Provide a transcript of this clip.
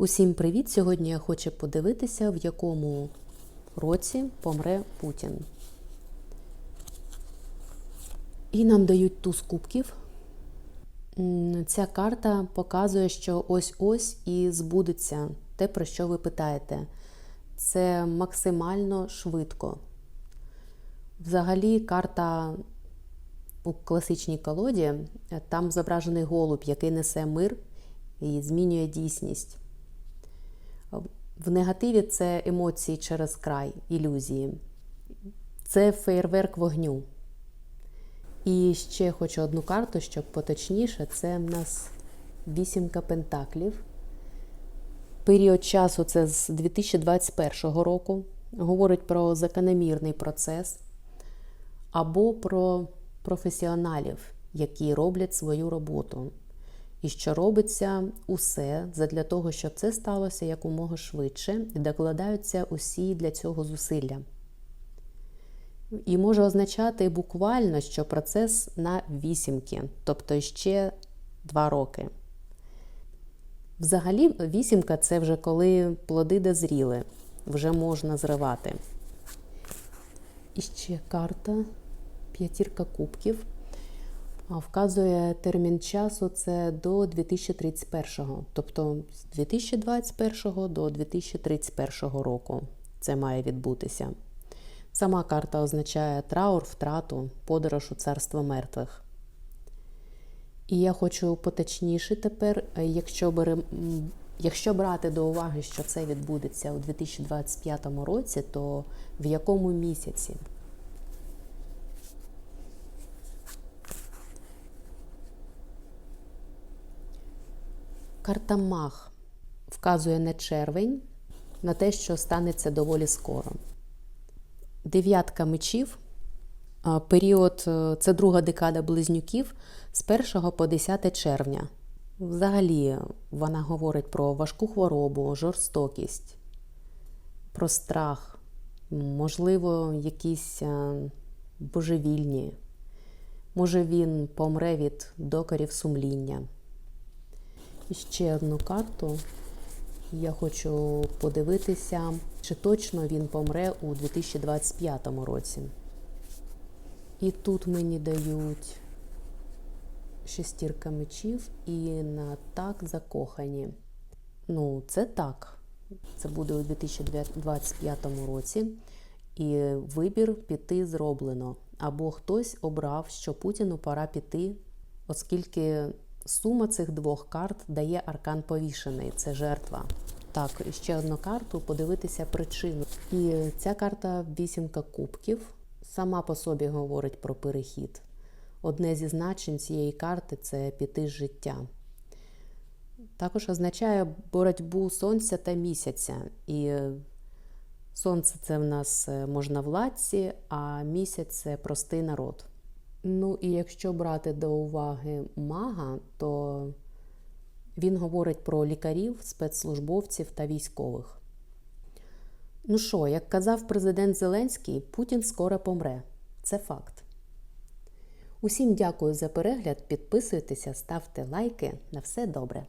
Усім привіт! Сьогодні я хочу подивитися, в якому році помре Путін. І нам дають туз кубків. Ця карта показує, що ось-ось і збудеться те, про що ви питаєте. Це максимально швидко. Взагалі, карта у класичній колоді там зображений голуб, який несе мир і змінює дійсність. В негативі це емоції через край, ілюзії. Це феєрверк вогню. І ще хочу одну карту, щоб поточніше. Це в нас вісімка пентаклів. Період часу це з 2021 року. Говорить про закономірний процес або про професіоналів, які роблять свою роботу. І що робиться усе для того, щоб це сталося якомога швидше, і докладаються усі для цього зусилля. І може означати буквально, що процес на вісімки, тобто ще два роки. Взагалі, вісімка це вже коли плоди дозріли, вже можна зривати. І ще карта п'ятірка кубків. Вказує термін часу це до 2031, тобто з 2021 до 2031 року це має відбутися. Сама карта означає траур, втрату, подорож у царство мертвих. І я хочу поточніше тепер, якщо, берем, якщо брати до уваги, що це відбудеться у 2025 році, то в якому місяці? Карта Мах вказує на червень, на те, що станеться доволі скоро. Дев'ятка мечів. Період це друга декада близнюків з 1 по 10 червня. Взагалі, вона говорить про важку хворобу, жорстокість, про страх, можливо, якісь божевільні. Може, він помре від докорів сумління. Ще одну карту. Я хочу подивитися, чи точно він помре у 2025 році. І тут мені дають шестірка мечів і на так закохані. Ну, це так. Це буде у 2025 році. І вибір піти зроблено. Або хтось обрав, що Путіну пора піти, оскільки сума цих двох карт дає аркан повішений. Це жертва. Так, ще одну карту подивитися причину. І ця карта вісімка кубків сама по собі говорить про перехід. Одне зі значень цієї карти це піти з життя. Також означає боротьбу сонця та місяця. І сонце це в нас можновладці, а місяць це простий народ. Ну і якщо брати до уваги мага, то він говорить про лікарів, спецслужбовців та військових. Ну що, як казав президент Зеленський, Путін скоро помре. Це факт. Усім дякую за перегляд. Підписуйтеся, ставте лайки. На все добре.